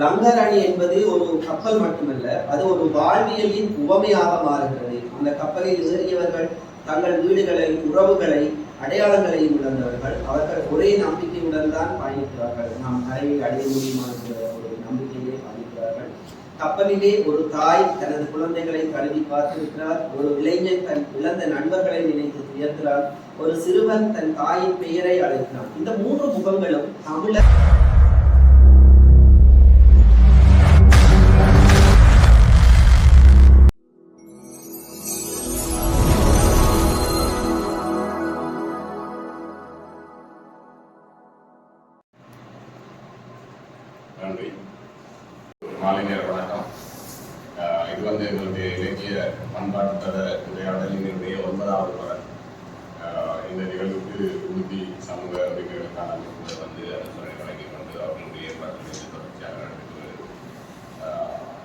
லங்காராணி என்பது ஒரு கப்பல் மட்டுமல்ல அது ஒரு வாழ்வியலின் உவமையாக மாறுகிறது. அந்த கப்பலில் ஏறியவர்கள் தங்கள் வீடுகளை உறவுகளை அடையாளங்களை உணர்ந்தவர்கள். அவர்கள் ஒரே நம்பிக்கையுடன் தான் பயணிக்கிறார்கள். நாம் கரையை அடைய முடியுமா என்ற ஒரு நம்பிக்கையிலே பயணிக்கிறார்கள். கப்பலிலே ஒரு தாய் தனது குழந்தைகளை கருதி பார்த்திருக்கிறார். ஒரு இளைஞன் தன் இழந்த நண்பர்களை நினைத்து துயர்கிறார் ஒரு சிறுவன் தன் தாயின் பெயரை அழைக்கிறான். இந்த மூன்று முகங்களும் தமிழர் நிகழ்வுக்கு ஊட்டி சமூக அறிஞர்களுக்கான அமைப்புகள் வந்து அரசுரை வழங்கி கொண்டு அவர்களுடைய ஏற்பாட்டினை தொடர்ச்சியாக நடத்தி வருகிறது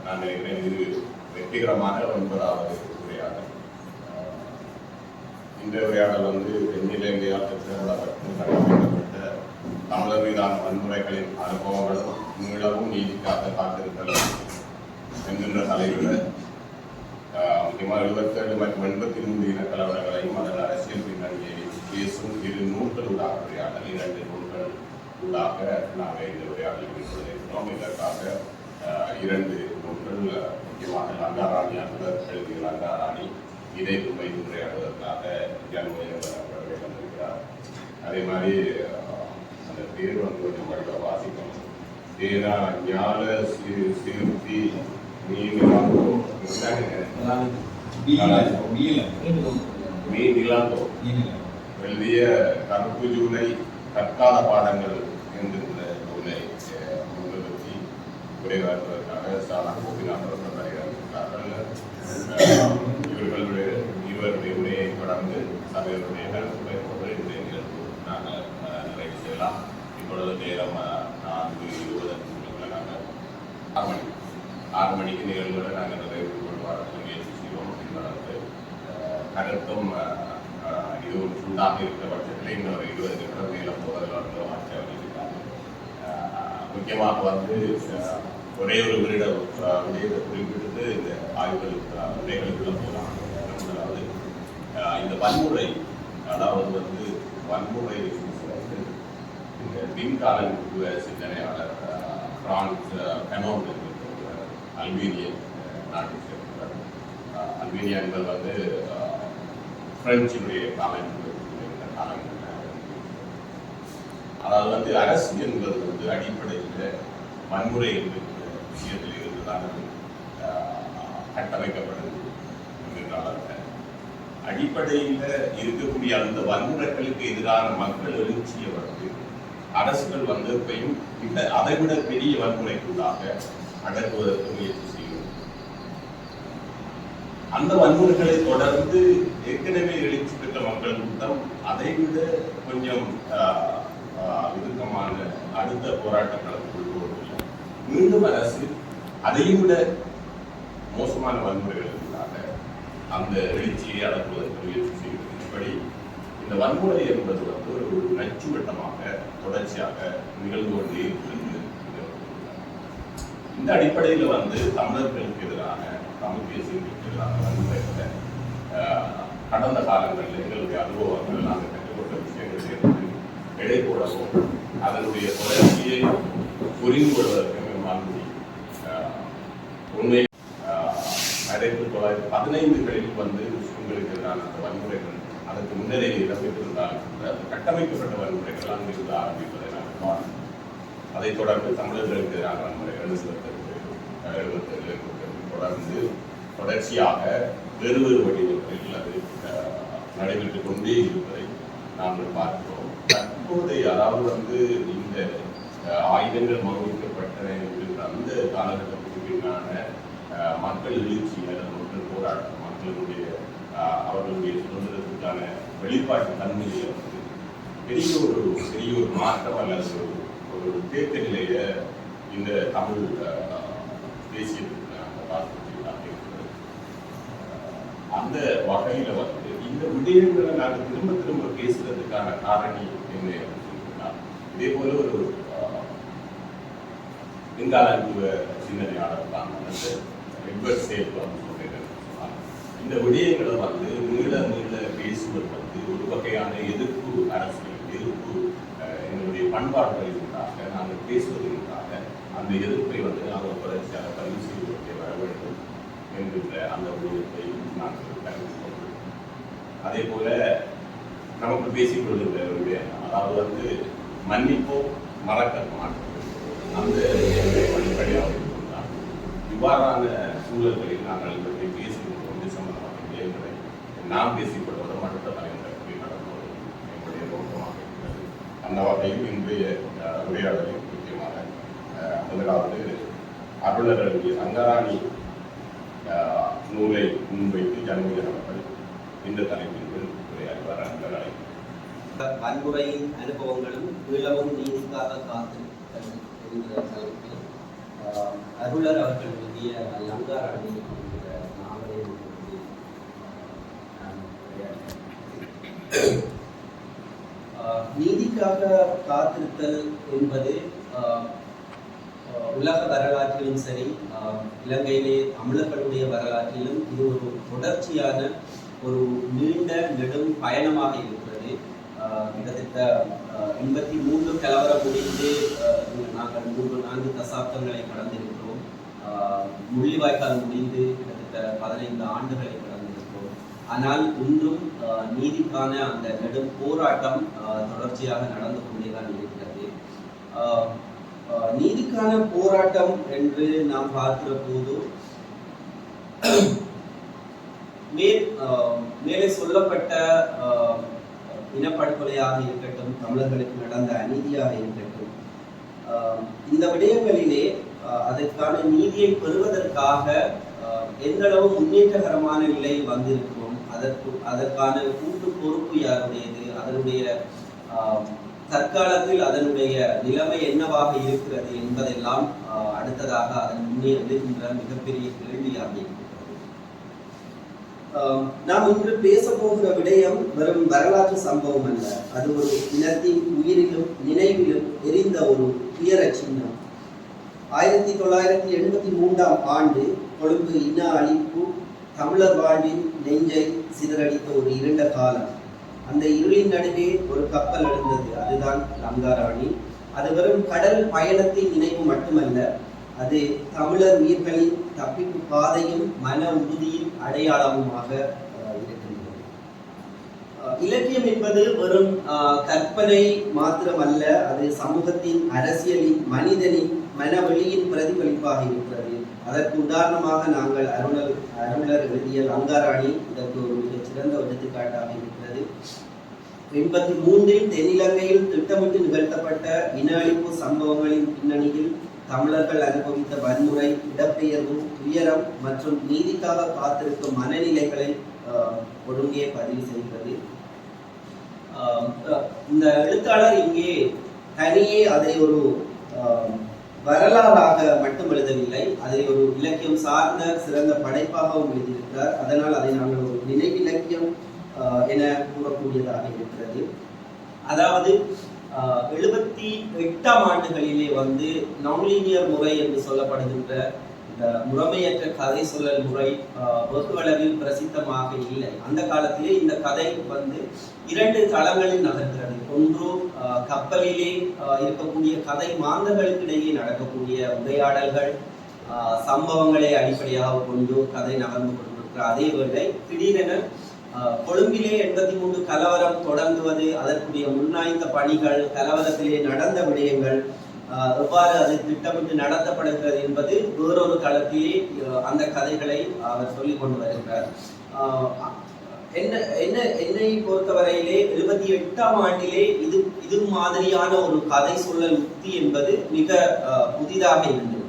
நான் நினைக்கிறேன் இது வெற்றிகரமான ஒன்பதாவது உரையாடல். இந்த உரையாடல் வந்து தென்னிலங்கையால் திட்டமிடப்பட்டு கட்டமைக்கப்பட்ட தமிழர் மீதான வன்முறைகளின் அனுபவங்களும் மீளவும் நீதிக்காக காத்திருத்தலும் என்கின்ற தலைவில் முக்கியமாக எழுபத்தேழு மற்றும் எண்பத்தி மூன்று இன கலவரங்களையும் அதன் அரசியல் பின்னணியை பேசும் இரு நூல்கள் ஊடாக உரையாடல் இரண்டு நூல்கள் ஊடாக நாங்கள் இந்த உரையாடலை மேற்கொண்டிருக்கிறோம் இதற்காக இரண்டு நூல்கள் முக்கியமாக லங்காராணி அன்பர் எழுதிய லங்காராணி இதை மும்பை உரையாடுவதற்காக ஜன்மயம் வந்திருக்கிறார் அதே மாதிரி அந்த பேர் வந்து கொஞ்சம் படிக்க வாசிக்கணும் ஏனா ஞான சீர்த்தி நீங்களாகோ மீ நிலாந்தோ எழுதிய கருப்பு ஜூலை தற்கால பாடங்கள் என்கின்ற நூலை அஹ், முன்னிறுத்தி உரையாற்றுவதற்காக சாலா கோபிநாத் அவர்கள் வருகிறார்கள் இவர்களுடைய இருவருடைய உரையை தொடர்ந்து சபையினுடைய கருத்துரை கொண்டு இந்த நிகழ்வு நாங்கள் நிறைவு செய்யலாம். இப்பொழுது நேரம் நான்கு இருபது நாங்கள் ஆறு மணி ஆறு மணிக்கு நிகழ்வுகளை நாங்கள் நிறைவு கொண்டு வரதுக்கு முயற்சி செய்வோம். என்பதற்கு கருத்தும் இது ஒரு ஃபுல்லாக இருக்கிற பட்சத்தில் இன்னொரு இருபது நிமிடம் மேலே போவதில் வந்து மாற்ற வேண்டியிருக்காங்க முக்கியமாக வந்து ஒரே ஒரு விருட விடயத்தை குறிப்பிட்டு இந்த ஆய்வுகள் உரைகளுக்குள்ள போகலாம் அதாவது இந்த வன்முறை அதாவது வந்து வன்முறை வந்து இந்த பின்காலன் சிந்தனையாளர் பிரான்ஸ் பெனோன் என்கிற அல்பீனிய நாட்டை சேர்ந்தவர் அஹ், அல்பீனியா என்பது வந்து அஹ், காலங்கள் அதாவது வந்து அரசு என்பது வந்து அடிப்படையில் வன்முறை என்கின்ற விஷயத்தில் இருந்துதான் கட்டமைக்கப்படுது அடிப்படையில் இருக்கக்கூடிய அந்த வன்முறைகளுக்கு எதிரான மக்கள் எழுச்சியை வந்து அரசுகள் வந்தப்பையும் இந்த அதைவிட பெரிய வன்முறைக்குள்ளாக அடக்குவதற்கு முயற்சி அந்த வன்முறைகளை தொடர்ந்து ஏற்கனவே எழுச்சி பெற்ற மக்கள் கூட்டம் அதைவிட கொஞ்சம் இறுக்கமான அடுத்த போராட்டங்களை களத்துக்குள் போவதில்லை மீண்டும் அரசு அதையும் விட மோசமான வன்முறைகளுக்காக அந்த எழுச்சியை அடக்குவதற்கு முயற்சி செய்கிறது. இப்படி இந்த வன்முறை என்பது வந்து ஒரு நச்சுவட்டமாக தொடர்ச்சியாக நிகழ்ந்து கொண்டே இருக்கிறது. இந்த அடிப்படையில் வந்து தமிழர்களுக்கு எதிரான தமிழ் தேசியங்களுக்கு எதிரான கடந்த காலங்களில் எங்களுடைய அனுபவங்கள் நாங்கள் கற்றுக்கொண்ட விஷயங்கள் இருந்து எடை போடவும் அதனுடைய தொடர்ச்சியை புரிந்து கொள்வதற்கு மாண்புடி உண்மை ஆயிரத்தி தொள்ளாயிரத்தி பதினைந்துகளில் வந்து உங்களுக்கு எதிரான அந்த வன்முறைகள் அதற்கு முன்னரே இடம்பெற்றிருந்தாலும் கூட கட்டமைக்கப்பட்ட வன்முறைகள் அங்கிருந்து ஆரம்பிப்பதை நான் பார்க்கிறோம் அதைத் தொடர்ந்து தமிழர்களுக்கு எதிரான வன்முறைகள் எழுபத்தெட்டு எழுபத்தேழு தொடர்ந்து தொடர்ச்சியாக வேறு வேறு வடிவங்களில் அது அஹ், நடைபெற்றுக் கொண்டே இருப்பதை நாங்கள் பார்க்கிறோம். தற்போதைய அதாவது வந்து இந்த ஆயுதங்கள் மறுவிக்கப்பட்டன என்கின்ற அந்த காலகட்டத்துக்கு பின்னான மக்கள் எழுச்சி அல்லது மக்கள் போராட்டம் மக்களுடைய அவர்களுடைய சுதந்திரத்துக்கான வெளிப்பாட்டு தன்மையை வந்து பெரிய ஒரு பெரிய ஒரு மாற்றம் அல்லது ஒரு ஒரு தேக்க நிலையை இந்த தமிழ் அஹ், தேசியத்துக்கு நாங்கள் பார்த்துருக்கோம் இருக்கிறது அஹ், அந்த வகையில் வந்து இந்த விடயங்களை நாங்கள் திரும்ப திரும்ப பேசுறதுக்கான காரணி என்ன இதே போல ஒரு இந்த எங்கால சிந்தனையாளர் தான் அந்த எட்வர்ட் சேல் வந்து இந்த விடயங்களை வந்து நீள நீள பேசுவது வந்து ஒரு வகையான எதிர்ப்பு அரசியல் எதிர்ப்பு என்னுடைய எங்களுடைய நாங்கள் பேசுவதற்காக அந்த எதிர்ப்பை வந்து நாங்கள் தொடர்ச்சியாக பதிவு செய்வோம். என்கின்ற அந்த விடயத்தை நான் அதே போல நமக்கு பேசிக் கொள்கின்ற ஒரு அதாவது வந்து மன்னிப்போ மறக்க மாட்டோம் அந்த அடிப்படையாக இருந்தால் இவ்வாறான சூழல்களில் நாங்கள் இவற்றை பேசிக்கொள்வோம் சம்பந்தமாக சம்பந்தமான நாம் பேசிக்கொள்வதை மற்ற தலைமுறைக்கு நடத்துவது எங்களுடைய நோக்கமாக இருக்கிறது. அந்த வகையில் இன்றைய அஹ், உரையாடலில் முக்கியமாக முதலாவது அருளர்களுடைய சங்கராணி நூலை முன்வைத்து ஜனவரி அவர்கள் இந்த தலைப்பின் கீழ் உரையாடுவார் அன்பர் அழைப்பு வன்முறையின் அனுபவங்களும் இளவும் நீதிக்காக காத்து என்கிற தலைப்பில் அருளர் அவர்கள் எழுதிய லங்காராணி என்கிற நாவலை பற்றி, நான் உரையாடுகிறேன். நீதிக்காக காத்திருத்தல் என்பது உலக வரலாற்றிலும் சரி இலங்கையிலே தமிழர்களுடைய வரலாற்றிலும் இது ஒரு தொடர்ச்சியான ஒரு நீண்ட நெடும் பயணமாக இருக்கிறது. கிட்டத்தட்ட எண்பத்தி மூன்று கலவரம் முடிந்து நாங்கள் மூன்று நான்கு தசாப்தங்களை கடந்திருக்கிறோம். முள்ளிவாய்க்கால் முடிந்து கிட்டத்தட்ட பதினைந்து ஆண்டுகளை கடந்திருக்கிறோம். ஆனால் இன்றும் நீதிக்கான அந்த நெடும் போராட்டம் தொடர்ச்சியாக நடந்து கொண்டேதான் இருக்கிறது. நீதிக்கான போராட்டம் என்று நாம் பார்க்கிற போது மேல் மேலே சொல்லப்பட்ட இனப்படுகொலையாக இருக்கட்டும் தமிழர்களுக்கு நடந்த அநீதியாக இருக்கட்டும் ஆஹ், இந்த விடயங்களிலே அதற்கான நீதியை பெறுவதற்காக ஆஹ், எந்த அளவு முன்னேற்றகரமான நிலை வந்திருக்கிறோம் அதற்கு அதற்கான கூட்டு பொறுப்பு யாருடையது அதனுடைய ஆஹ், தற்காலத்தில் அதனுடைய நிலைமை என்னவாக இருக்கிறது என்பதெல்லாம் ஆஹ், அடுத்ததாக அதன் முன்னே எழுகின்ற மிகப்பெரிய கேள்வியாக இருக்கிறது. நாம் இன்று பேச போகிற விடயம் வெறும் வரலாற்று சம்பவம் அல்ல. அது ஒரு இனத்தின் உயிரிலும் நினைவிலும் எரிந்த ஒரு துயர சின்னம். ஆயிரத்தி தொள்ளாயிரத்தி எண்பத்தி மூன்றாம் ஆண்டு கொழும்பு இன அழிப்பு தமிழர் வாழ்வின் நெஞ்சை சிதறடித்த ஒரு இருண்ட காலம். அந்த இருளின் நடுவே ஒரு கப்பல் எழுந்தது. அதுதான் லங்காராணி அது வெறும் கடல் பயணத்தின் நினைவு மட்டுமல்ல அது தமிழர் உயிர்களின் தப்பிப்பு பாதையும் மன உறுதியின் அடையாளமுமாக இருக்கின்றது. இலக்கியம் என்பது வெறும் அஹ், கற்பனை மாத்திரமல்ல அது சமூகத்தின் அரசியலின் மனிதனின் மனவெளியின் பிரதிபலிப்பாக இருக்கிறது. அதற்கு உதாரணமாக நாங்கள் அருணர் அருணர் எழுதிய லங்காராணி இதற்கு ஒரு மிகச்சிறந்த எடுத்துக்காட்டாக எண்பத்தி மூன்றில் தென்னிலங்கையில் திட்டமிட்டு நிகழ்த்தப்பட்ட இன அழிப்பு சம்பவங்களின் பின்னணியில் தமிழர்கள் அனுபவித்த வன்முறை இடப்பெயர்வு துயரம் மற்றும் நீதிக்காக காத்திருக்கும் மனநிலைகளை ஒழுங்கே பதிவு செய்கிறது. ஆஹ், இந்த எழுத்தாளர் இங்கே தனியே அதை ஒரு வரலாறாக மட்டும் எழுதவில்லை அதை ஒரு இலக்கியம் சார்ந்த சிறந்த படைப்பாகவும் எழுதியிருக்கிறார். அதனால் அதை நாங்கள் ஒரு நினைவிலக்கியம் என கூறக்கூடியதாக இருக்கிறது. அதாவது எழுபத்தி எட்டாம் ஆண்டுகளிலே வந்து நான்லீனியர் முறை என்று சொல்லப்படுகின்ற இந்த முறைமையற்ற கதை சொல்லல் முறை ஆஹ், வெகு அளவில் பிரசித்தமாக இல்லை. அந்த காலத்திலே இந்த கதை வந்து இரண்டு தளங்களில் நகர்கிறது. ஒன்று ஆஹ், கப்பலிலே ஆஹ், இருக்கக்கூடிய கதை மாந்தர்களுக்கிடையே நடக்கக்கூடிய உரையாடல்கள் ஆஹ், சம்பவங்களை அடிப்படையாக கொண்டு கதை நகர்ந்து கொண்டிருக்கிற அதே வேளை திடீரென கொழும்பிலே எண்பத்தி மூன்று கலவரம் தொடங்குவது அதற்குரிய முன்னாய்ந்த பணிகள் கலவரத்திலே நடந்த விடயங்கள் எவ்வாறு அது திட்டமிட்டு நடத்தப்படுகிறது என்பது வேறொரு களத்திலே அந்த கதைகளை அவர் சொல்லிக் கொண்டு வருகிறார் என்ன என்ன என்னை பொறுத்தவரையிலே எழுபத்தி எட்டாம் ஆண்டிலே இது இது மாதிரியான ஒரு கதை சொல்லல் உத்தி என்பது மிக புதிதாக இருந்தது.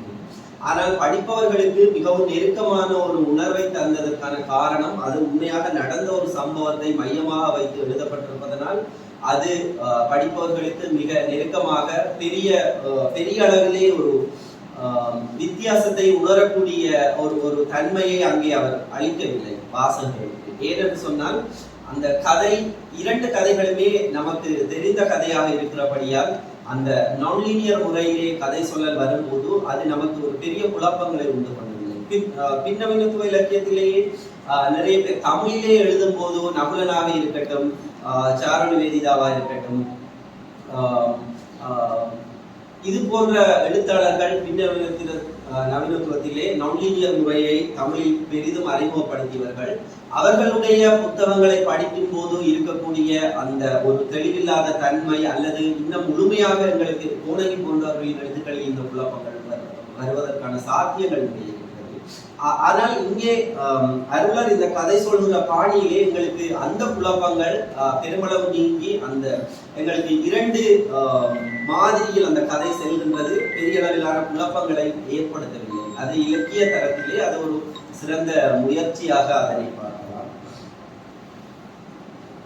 ஆனால் படிப்பவர்களுக்கு மிகவும் நெருக்கமான ஒரு உணர்வை தந்ததற்கான காரணம் அது உண்மையாக நடந்த ஒரு சம்பவத்தை மையமாக வைத்து எழுதப்பட்டிருப்பதனால் அது படிப்பவர்களுக்கு மிக நெருக்கமாக பெரிய பெரிய அளவிலே ஒரு வித்தியாசத்தை உணரக்கூடிய ஒரு ஒரு தன்மையை அங்கே அவர் அளிக்கவில்லை வாசகர்களுக்கு. ஏனென்று சொன்னால் அந்த கதை இரண்டு கதைகளுமே நமக்கு தெரிந்த கதையாக இருக்கிறபடியால் அந்த நான்லீனியர் முறையிலே கதை சொல்லல் வரும்போது அது நமக்கு ஒரு பெரிய குழப்பங்களை உண்டு பண்ணவில்லை பின் ஆஹ் பின்னவீனத்துவ இலக்கியத்திலேயே ஆஹ் நிறைய பேர் தமிழிலே எழுதும் போது நகுலனாக இருக்கட்டும் சாரண வேதிதாவா இருக்கட்டும் இது போன்ற எழுத்தாளர்கள் பின்னவீனத்தின நவீனத்துவத்திலே நான்லீனியர் முறையை தமிழில் பெரிதும் அறிமுகப்படுத்தியவர்கள். அவர்களுடைய புத்தகங்களை படிக்கும் போது இருக்கக்கூடிய அந்த ஒரு தெளிவில்லாத தன்மை அல்லது இன்னும் முழுமையாக எங்களுக்கு கோணகி போன்றவர்களின் எழுத்துக்களில் இந்த குழப்பங்கள் வருவதற்கான சாத்தியங்கள் ஆனால் இங்கே அருளர் இந்த கதை சொல்கிற பாணியிலே எங்களுக்கு அந்த குழப்பங்கள் பெருமளவு நீங்கி அந்த எங்களுக்கு இரண்டு மாதிரியில் அந்த கதை செல்கின்றது. பெரிய அளவிலான குழப்பங்களை ஏற்படுத்தவில்லை. அது இலக்கிய தரத்திலே அது ஒரு சிறந்த முயற்சியாக அதனை பார்க்கலாம்.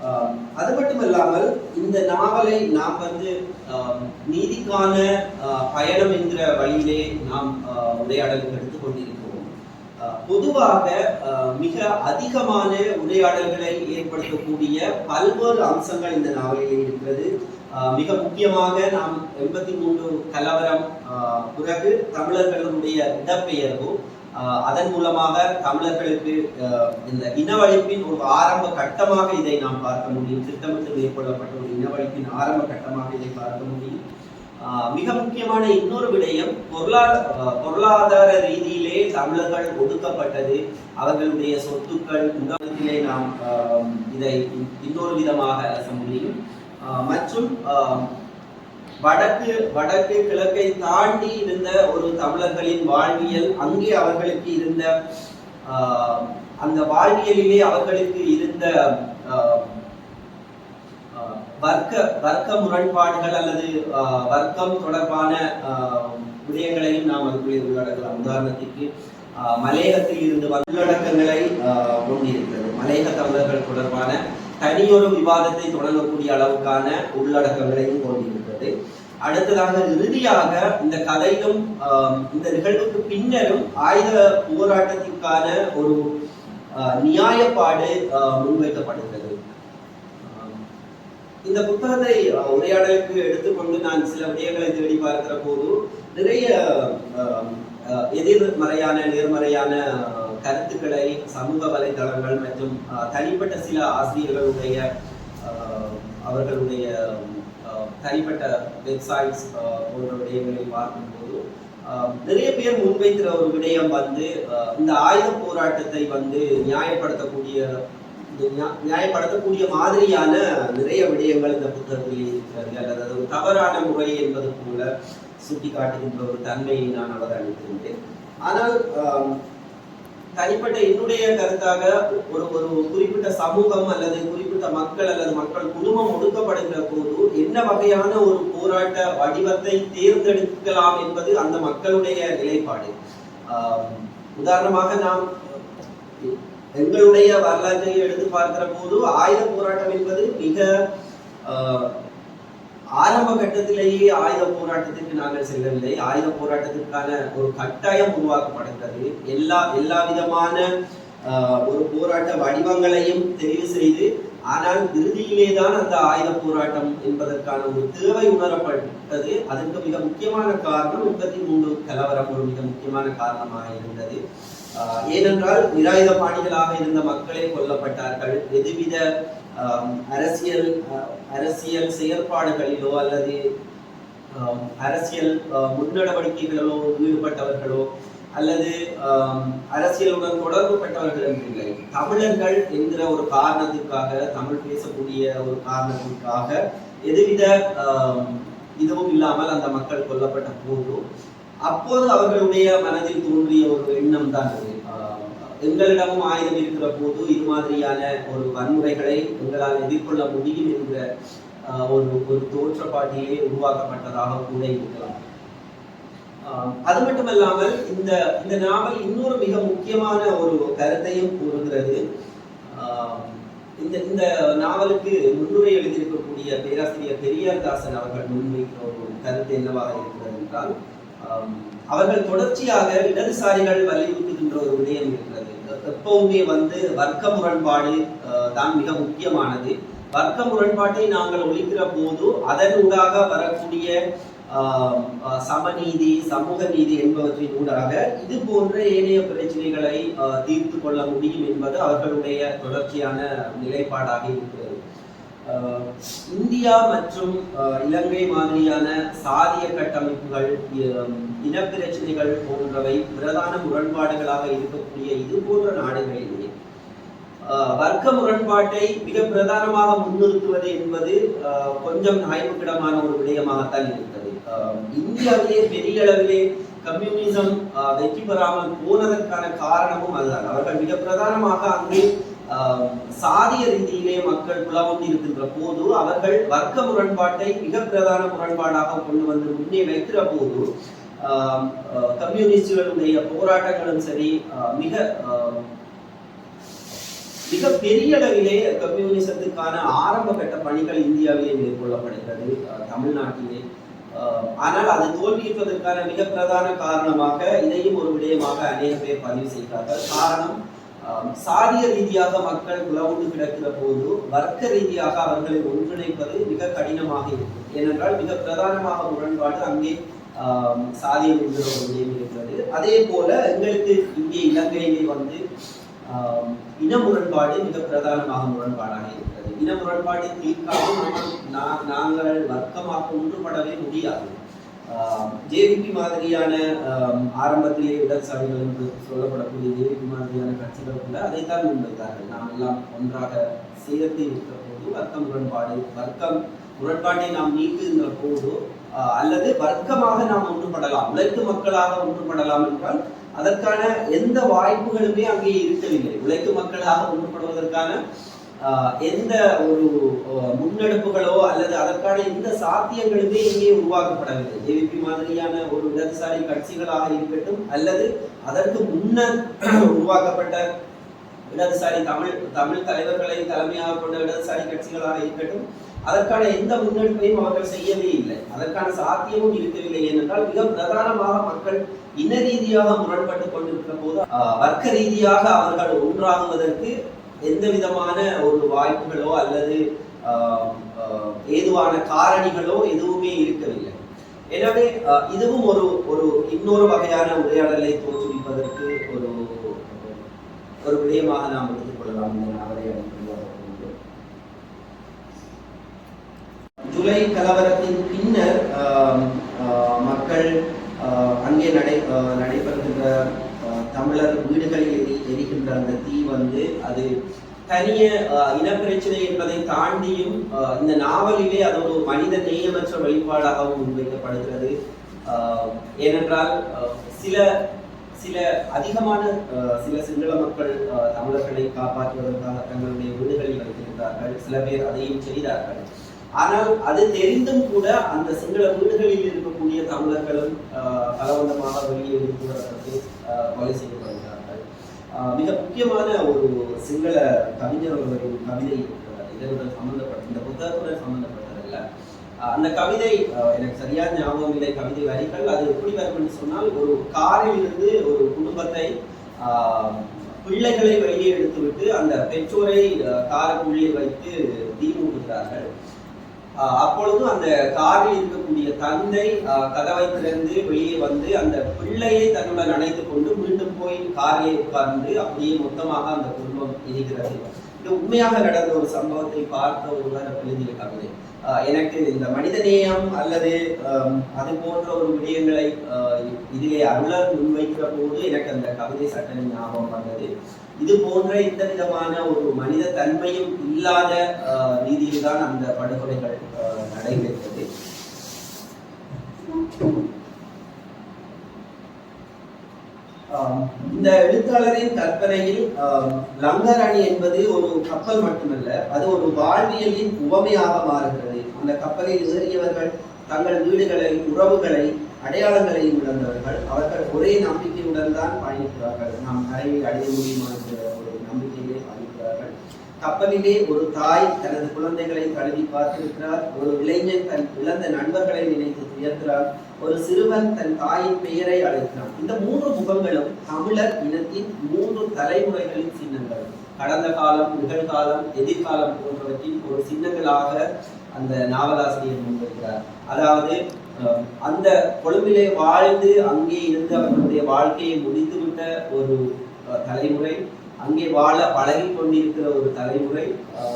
ஆம், அது மட்டுமல்லாமல் இந்த நாவலை நாம் வந்து நீதிக்கான பயணம் என்கிற வழியிலே நாம் உரையாடல் எடுத்துக்கொண்டிருக்கிறோம். பொதுவாக மிக அதிகமான உரையாடல்களை ஏற்படுத்தக்கூடிய பல்வேறு அம்சங்கள் இந்த நாவலில் இருக்கிறது. மிக முக்கியமாக நாம் எண்பத்தி மூன்று கலவரம் பிறகு தமிழர்களுடைய இடப்பெயர்வு அதன் மூலமாக தமிழர்களுக்கு இந்த இனவழிப்பின் ஒரு ஆரம்ப கட்டமாக இதை நாம் பார்க்க முடியும். திட்டமிட்டு மேற்கொள்ளப்பட்ட ஒரு இனவழிப்பின் ஆரம்ப கட்டமாக இதை பார்க்க முடியும். மிக முக்கியமான இன்னொரு விடயம் பொருளாதார பொருளாதார ரீதியிலே தமிழர்கள் ஒடுக்கப்பட்டது. அவர்களுடைய சொத்துக்கள் உணவகத்திலே நாம் இதை இன்னொரு விதமாக அலச முடியும். மற்றும் வடக்கு வடக்கு கிழக்கை தாண்டி இருந்த ஒரு தமிழர்களின் வாழ்வியல் அங்கே அவர்களுக்கு இருந்த அந்த வாழ்வியலிலே அவர்களுக்கு இருந்த வர்க்க வர்க்க முரண்பாடுகள் அல்லது வர்க்கம் தொடர்பான விடயங்களையும் நாம் அதுக்குள்ளே உள்ளடக்கலாம். உதாரணத்திற்கு ஆஹ், மலையகத்தில் இருந்து உள்ளடக்கங்களை கொண்டிருக்கிறது. மலையக தமிழர்கள் தொடர்பான தனியொரு விவாதத்தை தொடங்கக்கூடிய அளவுக்கான உள்ளடக்கங்களையும் கொண்டிருக்கிறது. அடுத்ததாக இறுதியாக இந்த கதையிலும் இந்த நிகழ்வுக்கு பின்னரும் ஆயுத போராட்டத்திற்கான ஒரு நியாயப்பாடு முன்வைக்கப்படுகிறது. இந்த புத்தகத்தை உரையாடலுக்கு எடுத்துக்கொண்டு நான் சில விடயங்களை தேடி பார்க்கிற போது நிறைய எதிர்மறையான நேர்மறையான கருத்துக்களை சமூக வலைதளங்கள் மற்றும் தனிப்பட்ட சில ஆசிரியர்களுடைய அவர்களுடைய தனிப்பட்ட வெப்சைட்ஸ் போன்ற விடயங்களை பார்க்கும்போது நிறைய பேர் முன்வைக்கிற ஒரு விடயம் வந்து இந்த ஆயுத போராட்டத்தை வந்து நியாயப்படுத்தக்கூடிய நியாயப்படுத்தக்கூடிய மாதிரியான நிறைய விடயங்கள் இந்த புத்தகத்தில் இருக்கிறது. அல்லது அது ஒரு தவறான முறை என்பது போல சுட்டி காட்டுகின்ற ஒரு தன்மையை நான் அவதானித்திருந்தேன். ஆனால் தனிப்பட்ட என்னுடைய கருத்தாக ஒரு ஒரு குறிப்பிட்ட சமூகம் அல்லது குறிப்பிட்ட மக்கள் அல்லது மக்கள் குடும்பம் ஒடுக்கப்படுகிற போது என்ன வகையான ஒரு போராட்ட வடிவத்தை தேர்ந்தெடுக்கலாம் என்பது அந்த மக்களுடைய நிலைப்பாடு. உதாரணமாக நாம் எங்களுடைய வரலாற்றை எடுத்து பார்க்கிற போது ஆயுத போராட்டம் என்பது மிக ஆஹ், ஆரம்ப கட்டத்திலேயே ஆயுத போராட்டத்திற்கு நாங்கள் செல்லவில்லை. ஆயுத போராட்டத்திற்கான ஒரு கட்டாயம் உருவாக்கப்படுகிறது. எல்லா எல்லா விதமான ஆஹ், ஒரு போராட்ட வடிவங்களையும் தெரிவு செய்து ஆனால் இறுதியிலே தான் அந்த ஆயுத போராட்டம் என்பதற்கான ஒரு தேவை உணரப்பட்டது. அதற்கு மிக முக்கியமான காரணம் முப்பத்தி மூன்று கலவரம் ஒரு மிக முக்கியமான காரணமாக இருந்தது. ஏனென்றால் நிராயுதபாணிகளாக இருந்த மக்களே கொல்லப்பட்டார்கள். எதுவித அரசியல் அரசியல் செயற்பாடுகளிலோ அல்லது அரசியல் முன்னடவடிக்கைகளிலோ ஈடுபட்டவர்களோ அல்லது அரசியலுடன் தொடர்பு பெற்றவர்களும் என்றில்லை தமிழர்கள் என்கிற ஒரு காரணத்திற்காக தமிழ் பேசக்கூடிய ஒரு காரணத்திற்காக எதுவித இதுவும் இல்லாமல் அந்த மக்கள் கொல்லப்பட்ட போதும் அப்போது அவர்களுடைய மனதில் தோன்றிய ஒரு எண்ணம் தான் அது. ஆஹ், எங்களிடமும் ஆயுதம் இருக்கிற போது இது மாதிரியான ஒரு வன்முறைகளை எங்களால் எதிர்கொள்ள முடியும் என்ற ஒரு ஒரு தோற்றப்பாட்டிலே உருவாக்கப்பட்டதாக கூட இருக்கலாம். ஆஹ், அது மட்டுமல்லாமல் இந்த இந்த நாவல் இன்னொரு மிக முக்கியமான ஒரு கருத்தையும் கூறுகிறது. ஆஹ், இந்த இந்த நாவலுக்கு முன்னுரை எழுதியிருக்கக்கூடிய பேராசிரியர் பெரியார் தாசன் அவர்கள் முன்வைக்கிற ஒரு கருத்து என்னவாக இருக்கிறது என்றால் அவர்கள் தொடர்ச்சியாக இடதுசாரிகள் வலியுறுத்துகின்ற ஒரு விடயம் இருக்கிறது எப்பவுமே வந்து வர்க்க முரண்பாடு ஆஹ், தான் மிக முக்கியமானது. வர்க்க முரண்பாட்டை நாங்கள் ஒழிக்கிற போது அதன் ஊடாக வரக்கூடிய ஆஹ், சமநீதி சமூக நீதி என்பவற்றின் ஊடாக இது போன்ற ஏனைய பிரச்சனைகளை ஆஹ், தீர்த்து கொள்ள முடியும் என்பது அவர்களுடைய தொடர்ச்சியான நிலைப்பாடாக இருக்கிறது. இந்தியா மற்றும் இலங்கை மாதிரியான சாதிய கட்டமைப்புகள் இ- இனப்பிரச்சனைகள் போன்றவை பிரதான முரண்பாடுகளாக இருக்கக்கூடிய இது போன்ற நாடுகளிலே வர்க்க முரண்பாட்டை மிக பிரதானமாக முன்னிறுத்துவது என்பது கொஞ்சம் ஆய்வுக்கிடமான ஒரு விடயமாகத்தான் இருக்கிறது இந்தியாவிலே பெரிய அளவிலே கம்யூனிசம் வெற்றி பெறாமல் போனதற்கான காரணமும் அதுதான். அவர்கள் மிக பிரதானமாக அங்கே சாதிய ரீதியிலே மக்கள் புலவந்து இருக்கின்ற போது அவர்கள் வர்க்க முரண்பாட்டை மிக பிரதான முரண்பாடாக கொண்டு வந்து முன்னே வைக்கிற போது கம்யூனிஸ்டுகளுடைய போராட்டங்களும் சரி மிக மிக பெரிய அளவிலே கம்யூனிசத்துக்கான ஆரம்ப கட்ட பணிகள் இந்தியாவிலே மேற்கொள்ளப்படுகிறது தமிழ்நாட்டிலே. ஆனால் அது தோல்வியிருப்பதற்கான மிக பிரதான காரணமாக இதையும் ஒரு விடயமாக அநேக பேர் பதிவு செய்கிறார்கள். காரணம் சாதிய ரீதியாக மக்கள் உழவுண்டு கிடக்கிற போது வர்க்க ரீதியாக அவர்களை ஒன்றிணைப்பது மிக கடினமாக இருக்கும். ஏனென்றால் மிக பிரதானமாக முரண்பாடு அங்கே ஆஹ், சாதியம் என்கிற ஒரு விடயம் இருக்கிறது. அதே போல எங்களுக்கு இங்கே இலங்கையிலே வந்து இன முரண்பாடு மிக பிரதானமாக முரண்பாடாக இருக்கிறது. இன முரண்பாடு தீர்க்காமல் நாங்கள் வர்க்கமாக ஒன்றுபடவே முடியாது. ஜேவிபி மாதிரியான ஆரம்பத்திலே இடதுசாரிகள் என்று சொல்லப்படக்கூடிய ஜேவிபி மாதிரியான கட்சிகள் கூட அதைத்தான் முன்வைத்தார்கள். நாம் எல்லாம் ஒன்றாக சேர்த்து இருக்கிற போது வர்க்க முரண்பாடு வர்க்கம் முரண்பாட்டை நாம் நீக்குகின்ற போது அல்லது வர்க்கமாக நாம் ஒன்றுபடலாம் உழைத்து மக்களாக ஒன்றுபடலாம் என்றால் அதற்கான எந்த வாய்ப்புகளுமே அங்கே இருக்கவில்லை. உழைத்து மக்களாக ஒன்றுபடுவதற்கான எந்த ஒரு முன்னெடுப்புகளோ அல்லது அதற்கான எந்த சாத்தியங்களுமே இங்கே உருவாக்கப்படவில்லை. ஜேவிபி மாதிரியான ஒரு இடதுசாரி கட்சிகளாக இருக்கட்டும் அல்லது அதற்கு முன்னர் உருவாக்கப்பட்ட இடதுசாரி தமிழ் தமிழ் தலைவர்களை தலைமையாக கொண்ட இடதுசாரி கட்சிகளாக இருக்கட்டும் அதற்கான எந்த முன்னெடுப்பையும் அவர்கள் செய்யவே இல்லை. அதற்கான சாத்தியமும் இருக்கவில்லை ஏனென்றால் மிக பிரதானமாக மக்கள் இன ரீதியாக முரண்பட்டு கொண்டிருக்கிற போது வர்க்க ரீதியாக அவர்கள் ஒன்றாகுவதற்கு எந்த விதமான ஒரு வாய்ப்புகளோ அல்லது ஏதுவான காரணிகளோ எதுவுமே இருக்கவில்லை. எனவே இதுவும் ஒரு ஒரு இன்னொரு வகையான உரையாடலை தோற்றுவிப்பதற்கு ஒரு ஒரு விடயமாக நாம் எடுத்துக்கொள்ளலாம் அவரை ஜூலை கலவரத்தின் பின்னர் மக்கள் அங்கே நடை நடைபெறுகின்ற தமிழர் வீடுகளில் எரி எரிகின்ற அந்த தீ வந்து அது தனிய இனப்பிரச்சனை என்பதை தாண்டியும் இந்த நாவலிலே அது ஒரு மனித நேயமற்ற வெளிப்பாடாகவும் முன்வைக்கப்படுகிறது ஏனென்றால் சில சில அதிகமான சில சிங்கள மக்கள் தமிழர்களை காப்பாற்றுவதற்காக தங்களுடைய வீடுகளில் வைத்திருந்தார்கள். சில பேர் அதையும் செய்தார்கள். ஆனால் அது தெரிந்தும் கூட அந்த சிங்கள வீடுகளில் இருக்கக்கூடிய தமிழர்களும் பலவந்தமாக வெளியே எடுத்துவதற்கு கொலை செய்யப்படுகிறார்கள். மிக முக்கியமான ஒரு சிங்கள கவிஞர் ஒருவரின் கவிதை இதனுடன் சம்பந்தப்பட்ட இந்த புத்தகத்துடன் சம்பந்தப்பட்டதல்ல அந்த கவிதை எனக்கு சரியான ஞாபகம் இல்லை கவிதை வரிகள். அது எப்படி வரும்னு சொன்னால் ஒரு காரில் இருந்து ஒரு குடும்பத்தை பிள்ளைகளை வெளியே எடுத்துவிட்டு அந்த பெற்றோரை காரக்குள்ளே வைத்து தீ மூட்டுகிறார்கள். அப்பொழுதும் அந்த காரில் இருக்கக்கூடிய தந்தை கதவை திறந்து வெளியே வந்து அந்த பிள்ளையை தன்னுடன் அணைத்துக் கொண்டு மீண்டும் போய் காரிலே உட்கார்ந்து அப்படியே மொத்தமாக அந்த குடும்பம் இருக்கிறது. இது உண்மையாக நடந்த ஒரு சம்பவத்தை பார்த்த ஒருவர் எழுதிய கவிதை ஆஹ் எனக்கு இந்த மனிதநேயம் அல்லது அது போன்ற ஒரு விடயங்களை ஆஹ் இதிலே அருளர் முன்வைக்கிற போது எனக்கு அந்த கவிதை சட்டனை ஞாபகம் வந்தது. இது போன்ற இந்த விதமான ஒரு மனித தன்மையும் இல்லாத ரீதியில் தான் அந்த படுகொலைகள் நடைபெற்றது. இந்த எழுத்தாளரின் கற்பனையில் லங்கர் அணி என்பது ஒரு கப்பல் மட்டுமல்ல அது ஒரு வாழ்வியலின் உவமையாக மாறுகிறது. அந்த கப்பலில் ஏறியவர்கள் தங்கள் வீடுகளை உறவுகளை அடையாளங்களை உணர்ந்தவர்கள் அவர்கள் ஒரே நம்பிக்கையுடன் தான் பயணிக்கிறார்கள். நாம் கரையை அடைய முடியுமா என்ற ஒரு நம்பிக்கையிலே பயணிக்கிறார்கள் கப்பலிலே ஒரு தாய் தனது குழந்தைகளை தழுவி பார்த்திருக்கிறார். ஒரு இளைஞன் தன் இழந்த நண்பர்களை நினைத்து துயர்கிறார் ஒரு சிறுவன் தன் தாயின் பெயரை அழைக்கிறான். இந்த மூன்று முகங்களும் தமிழர் இனத்தின் மூன்று தலைமுறைகளின் சின்னங்கள். கடந்த காலம் நிகழ்காலம் எதிர்காலம் போன்றவற்றின் ஒரு சின்னங்களாக அந்த நாவலாசிரியர் முன்வைக்கிறார். அதாவது அஹ், அந்த கொழும்பிலே வாழ்ந்து அங்கே இருந்து அவர்களுடைய வாழ்க்கையை முடித்துவிட்ட ஒரு அஹ், தலைமுறை. அங்கே வாழ பழகி கொண்டிருக்கிற ஒரு தலைமுறை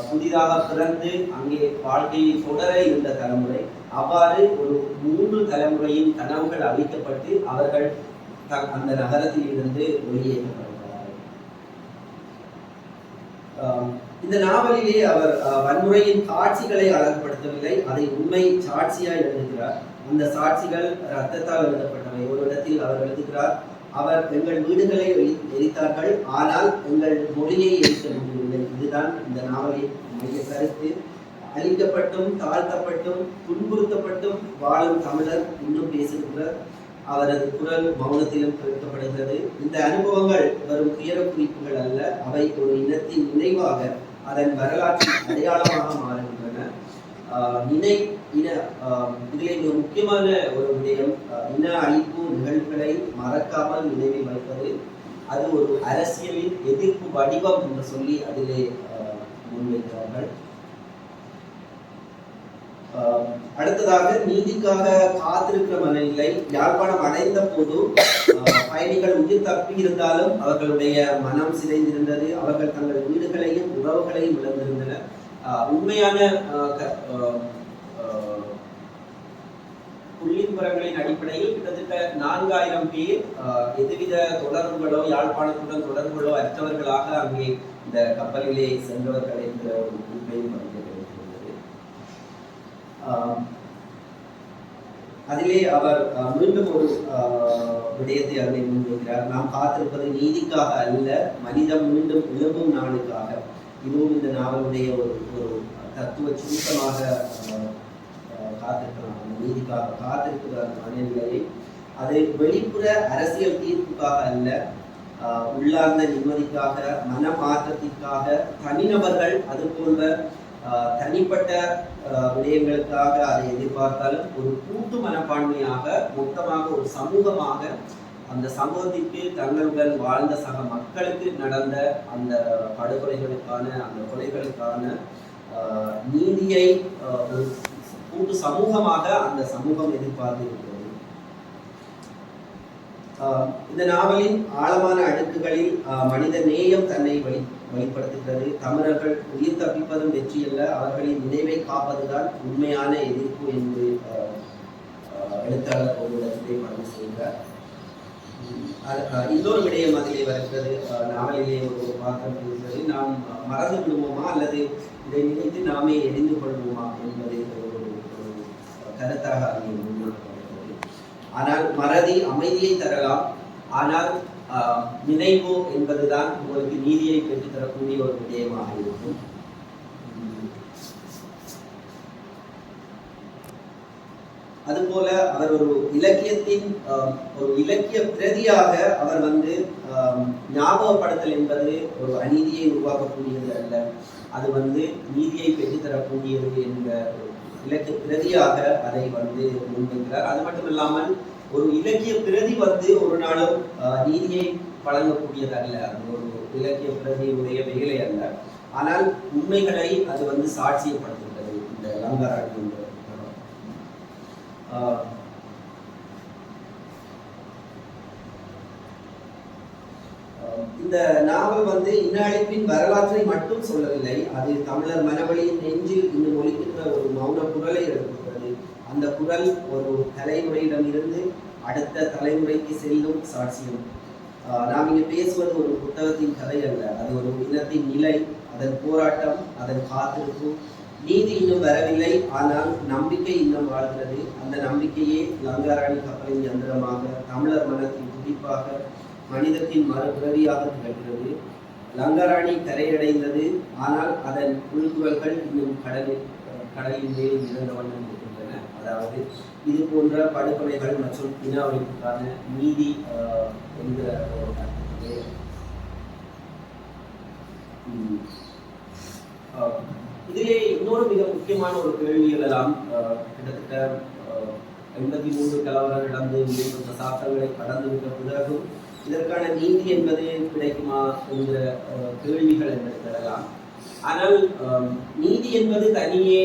புதிதாக பிறந்து அங்கே வாழ்க்கையை தொடர இருந்த தலைமுறை அவ்வாறு ஒரு மூன்று தலைமுறையின் கனவுகள் அழிக்கப்பட்டு அவர்கள் த- அந்த நகரத்தில் இருந்து வெளியேற்றப்படுகிறார்கள் இந்த நாவலிலே அவர் அஹ், வன்முறையின் காட்சிகளை அழகுபடுத்தவில்லை. அதை உண்மை சாட்சியாய் எழுதுகிறார். அந்த சாட்சிகள் ரத்தத்தால் எழுதப்பட்டவை. ஒரு இடத்தில் அவர் எழுதுகிறார் அவர் எங்கள் வீடுகளை எரித்தார்கள். ஆனால் எங்கள் மொழியை எரிக்க முடியவில்லை. இதுதான் இந்த நாவலின் மைய கருத்து. அழிக்கப்பட்டும் தாழ்த்தப்பட்டும் துன்புறுத்தப்பட்டும் வாழும் தமிழர் இன்னும் பேசுகின்ற அவரது குரல் மௌனத்திலும் கேட்கப்படுகிறது இந்த அனுபவங்கள் வரும் துயர குறிப்புகள் அல்ல. அவை ஒரு இனத்தின் நினைவாக அதன் வரலாற்றின் அடையாளமாக மாறுகின்றன. நினை இன ஆஹ் மிக முக்கியமான ஒரு விடயம் இன அழிப்பு நிகழ்வுகளை மறக்காமல் நினைவில் வைப்பது. அது ஒரு அரசியலின் எதிர்ப்பு வடிவம் என்று சொல்லி அதிலே முன்வைக்கிறார்கள். ஆஹ் அடுத்ததாக நீதிக்காக காத்திருக்கிற மனநிலை யாழ்ப்பாணம் அடைந்த போது பயணிகள் உயிர் தப்பி இருந்தாலும் அவர்களுடைய மனம் சிதைந்திருந்தது அவர்கள் தங்கள் வீடுகளையும் உறவுகளையும் இழந்திருந்தனர். உண்மையான புள்ளிபுரங்களின் அடிப்படையில் கிட்டத்தட்ட நான்காயிரம் பேர் எதுவித தொடர்புகளோ யாழ்ப்பாணத்துடன் தொடர்புகளோ அற்றவர்களாக அங்கே இந்த கப்பலிலே சென்றவர்கள் என்ற ஒரு குறிப்பையும் பதிக்கப்பட்டிருக்கிறது அதிலே அவர் மீண்டும் ஒரு விடயத்தை அதிலே முன்வைக்கிறார். நாம் காத்திருப்பது நீதிக்காக அல்ல மனிதம் மீண்டும் எழும்பும் நாளுக்காக. இதுவும் இந்த நாவலுடைய ஒரு ஒரு தத்துவ சுருக்கமாக காத்திருக்கிறோம். அந்த நீதிக்காக காத்திருக்கிற அந்த மனநிலையை அது வெளிப்புற அரசியல் தீர்ப்புக்காக அல்ல உள்ளார்ந்த நிம்மதிக்காக மனமாற்றத்திற்காக தனிநபர்கள் அது போன்ற தனிப்பட்ட விடயங்களுக்காக அதை எதிர்பார்த்தாலும் ஒரு கூட்டு மனப்பான்மையாக மொத்தமாக ஒரு சமூகமாக அந்த சமூகத்திற்கு தங்களுடன் வாழ்ந்த சக மக்களுக்கு நடந்த அந்த படுகொலைகளுக்கான அந்த கொலைகளுக்கான நீதியை ஒரு கூட்டு சமூகமாக அந்த சமூகம் எதிர்பார்த்து இருக்கிறது ஆஹ் இந்த நாவலின் ஆழமான அடுக்குகளில் ஆஹ் மனித நேயம் தன்னை வழி வெளிப்படுத்துகிறது தமிழர்கள் உயிர் தப்பிப்பதும் வெற்றியல்ல. அவர்களின் நினைவை காப்பதுதான் உண்மையான எதிர்ப்பு என்று எழுத்தாளர் ஒரு இடத்திலே பதிவு செய்கிறார் இன்னொரு விடயம் அதிலே வருகிறது. நாவலிலே ஒரு பாத்திரம் இருக்கிறது. நாம் மறந்து விடுவோமா அல்லது இதை நினைத்து நாமே எரிந்து கொள்வோமா என்பதை ஒரு கருத்தாக அது முன்வைக்கப்படுகிறது ஆனால் மறதி அமைதியை தரலாம். ஆனால் நினைவு என்பதுதான் உங்களுக்கு நீதியை பெற்றுத்தரக்கூடிய ஒரு விடயமாக இருக்கும். அதுபோல அவர் ஒரு இலக்கியத்தின் ஆஹ், ஒரு இலக்கிய பிரதியாக அவர் வந்து ஆஹ், ஞாபகப்படுத்தல் என்பது ஒரு அநீதியை உருவாக்கக்கூடியது அல்ல. அது வந்து நீதியை பெற்றுத்தரக்கூடியது என்ற ஒரு இலக்கிய பிரதியாக அதை வந்து முன்வைக்கிறார். அது மட்டும் இல்லாமல் ஒரு இலக்கிய பிரதி வந்து ஒரு நாளும் நீதியை வழங்கக்கூடியது அல்ல. அது ஒரு இலக்கிய பிரதியுடைய வேலை அல்ல. ஆனால் உண்மைகளை அது வந்து சாட்சியப்படுத்துகிறது. இந்த லங்காராணி இந்த நாவல் வந்து இன்னழைப்பின் வரலாற்றை மட்டும் சொல்லவில்லை அது தமிழர் மனவழியின் நெஞ்சில் இன்னும் ஒலிக்கின்ற ஒரு மௌன குரலை எழுப்புகிறது. அந்த குரல் ஒரு தலைமுறையிடமிருந்து அடுத்த தலைமுறைக்கு செல்லும் சாட்சியம். நாம் இங்கே பேசுவது ஒரு புத்தகத்தின் கதை அல்ல அது ஒரு இனத்தின் நிலை அதன் போராட்டம் அதன் காத்திருப்பு. நீதி இன்னும் வரவில்லை ஆனால் நம்பிக்கை இன்னும் வாழ்கிறது. அந்த நம்பிக்கையே லங்காராணி கப்பலின் யந்திரமாக தமிழர் மனத்தின் துடிப்பாக மனிதத்தின் மறுபிறவியாக திகழ்கிறது. லங்கராணி கரையடைந்தது ஆனால் அதன் உள்குரல்கள் இன்னும் கடலில் கடலின் மேல் இருந்த வண்ணம் இருக்கின்றன. அதாவது இது போன்ற படுகொலைகள் மற்றும் இன நீதி என்கிற ஒரு இதிலே இன்னொரு மிக முக்கியமான ஒரு கேள்வி எழலாம். கிட்டத்தட்ட ஆஹ், எண்பத்தி மூன்று கலவரம் நடந்து மூன்று தசாப்தங்களை கடந்துவிட்ட பிறகும் இதற்கான நீதி என்பது கிடைக்குமா என்ற கேள்விகள் எங்களுக்கு எழலாம் ஆனால் நீதி என்பது தனியே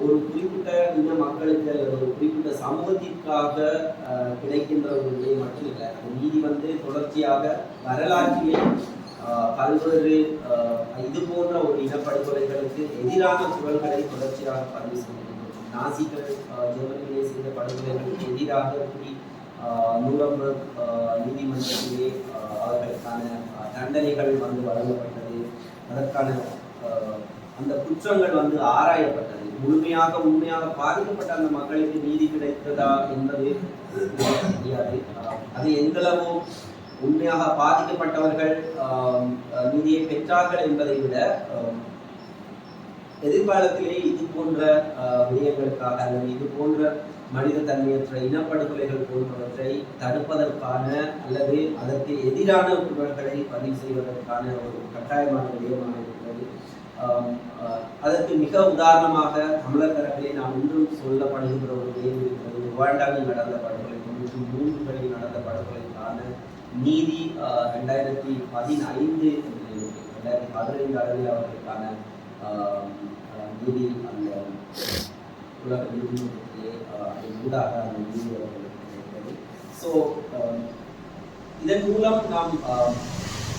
ஒரு குறிப்பிட்ட இந்த மக்களுக்கு அல்லது ஒரு குறிப்பிட்ட சமூகத்திற்காக கிடைக்கின்ற ஒரு மட்டும் இல்ல அந்த நீதி வந்து தொடர்ச்சியாக வரலாற்றிலே அஹ், பல்வேறு அஹ், இது போன்ற ஒரு இனப்படுகொலைகளுக்கு எதிரான குரல்களை தொடர்ச்சியாக பதிவு செய்திருக்கிறோம் நாசிகள் ஜெர்மனியிலே செய்த படுகொலைகளுக்கு எதிராக கூடி அஹ், நீதிமன்றத்திலே அவர்களுக்கான தண்டனைகள் வந்து வழங்கப்பட்டது. அதற்கான அந்த குற்றங்கள் வந்து ஆராயப்பட்டது. முழுமையாக உண்மையாக பாதிக்கப்பட்ட அந்த மக்களுக்கு நீதி கிடைத்ததா என்பது தெரியாது. அது எந்தளவு உண்மையாக பாதிக்கப்பட்டவர்கள் ஆஹ், நீதியை பெற்றார்கள் என்பதை விட எதிர்காலத்திலே இது போன்ற விடயங்களுக்காக அல்லது இது போன்ற மனித தன்மையற்ற இனப்படுகொலைகள் போன்றவற்றை தடுப்பதற்கான அல்லது அதற்கு எதிரான குரல்களை பதிவு செய்வதற்கான ஒரு கட்டாயமான விடயமாக இருக்கிறது. ஆஹ், அதற்கு மிக உதாரணமாக தமிழர் தரப்பிலே நாம் இன்றும் சொல்லப்படுகின்ற ஒரு விடயம் இருக்கிறது. ருவாண்டாவில் நடந்த படுகொலை தொண்ணூற்றி மூன்றுகளில் நடந்த படுகொலைக்கான நீதி ஆஹ், ரெண்டாயிரத்தி பதினைந்து ரெண்டாயிரத்தி பதினைந்து அளவில் அவர்களுக்கான ஆஹ், நீதி அந்த உலக நீதிமன்றத்திலே அதன் ஊடாக அந்த நீதி ஸோ இதன் மூலம் நாம் um, ஆஹ்,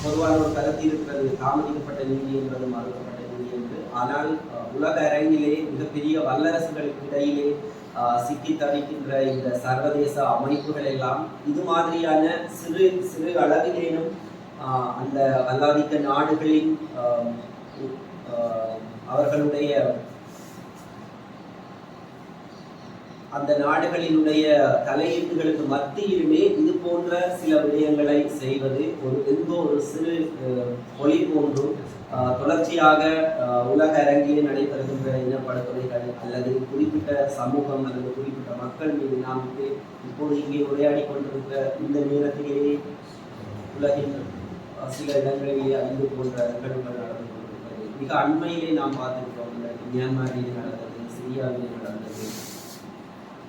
பொதுவான ஒரு கருத்து இருக்கிறது தாமதிக்கப்பட்ட நீதி என்பது மறுக்கப்பட்ட நீதி என்று. ஆனால் uh, உலக அரங்கிலே மிகப்பெரிய வல்லரசுகளுக்கு இடையிலே uh, சிக்கி தவிக்கின்ற இந்த சர்வதேச அமைப்புகள் எல்லாம் இது மாதிரியான சிறு சிறு அளவிலேனும் uh, அந்த வல்லாதிக்க நாடுகளின் um, அவர்களுடைய அந்த நாடுகளினுடைய தலையீடுகளுக்கு மத்தியிலுமே இது போன்ற சில விடயங்களை செய்வது ஒரு எங்கோ ஒரு சிறு அஹ், ஒளி போன்றும் தொடர்ச்சியாக உலக அரங்கிலே நடைபெறுகின்ற இனப்படுகொலைகள் அல்லது குறிப்பிட்ட சமூகம் அல்லது குறிப்பிட்ட மக்கள் மீது நாம் வந்து இப்போது இங்கே உரையாடி கொண்டிருக்கிற இந்த நேரத்திலேயே உலகின் சில இடங்களிலே அறிந்து போன்ற நிகழ்வுகள் நடந்து கொண்டிருக்கிறது. மிக அண்மையிலே நாம் பார்த்திருக்கிறோம் இந்த மியான்மரிலே நடந்தது சிரியாவிலே நடந்தது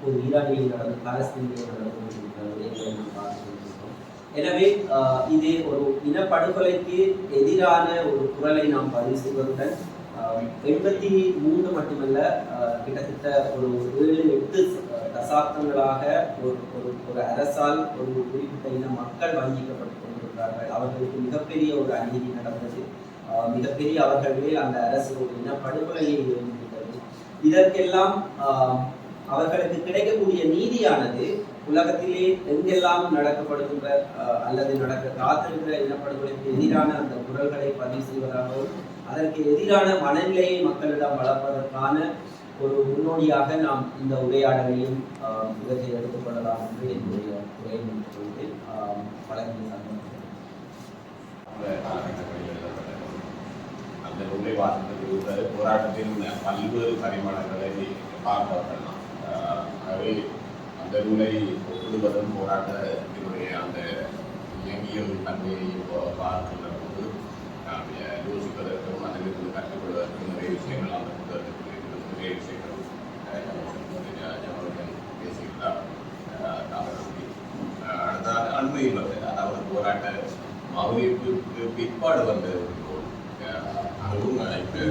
ஒரு ஈரானில் நடந்து பாலஸ்தீனில் நடந்து எனவே இதே இது ஒரு இனப்படுகொலைக்கு எதிரான ஒரு குரலை நாம் பதிவு செய்வதுடன் எண்பத்தி மூன்று மட்டுமல்ல கிட்டத்தட்ட ஒரு ஏழு எட்டு தசாப்தங்களாக ஒரு ஒரு ஒரு அரசால் ஒரு குறிப்பிட்ட இன மக்கள் வஞ்சிக்கப்பட்டு கொண்டிருக்கிறார்கள். அவர்களுக்கு மிகப்பெரிய ஒரு அநீதி நடந்தது. மிகப்பெரிய அவர்களே அந்த அரசு ஒரு இனப்படுகொலையை இருந்திருக்கிறது இதற்கெல்லாம் ஆஹ், அவர்களுக்கு கிடைக்கக்கூடிய நீதியானது உலகத்திலே எங்கெல்லாம் நடக்கப்படுகின்ற அஹ், அல்லது நடக்க காத்திருக்கிற இனப்படுகொலைக்கு எதிரான அந்த குரல்களை பதிவு செய்வதாகவும் அதற்கு எதிரான மனநிலையை மக்களிடம் வளர்ப்பதற்கான ஒரு முன்னோடியாக நாம் இந்த உரையாடலையும் ஆஹ், இவற்றை எடுத்துக்கொள்ளலாம் என்று என்னுடைய உரையை முடித்துக் கொண்டு ஆஹ், வழங்கிய சந்தோஷம் அந்த காலகட்டங்களில் எழுதப்பட்டது. ஒரு போராட்டத்தின் பல்வேறு பரிமாணங்களை பார்க்கலாம் ஆகவே அந்த நூலை ஒப்பிடுவதும் போராட்டத்தினுடைய அந்த இயங்கியல் தன்மையை பார்க்கின்ற போது நாம் யோசிப்பதற்கும் அதிலிருந்து கற்றுக்கொள்வதற்கும் நிறைய விஷயங்கள் அந்த புத்தகத்தில் இருக்கிறது. நிறைய விஷயங்கள் ஆஹ் ஜனவரன் பேசியிருந்தார். ஆஹ் அடுத்த அண்மையில் வந்து அதாவது போராட்ட மகளிருக்கு பிற்பாடு வந்த ஒரு அதுவும் இப்போ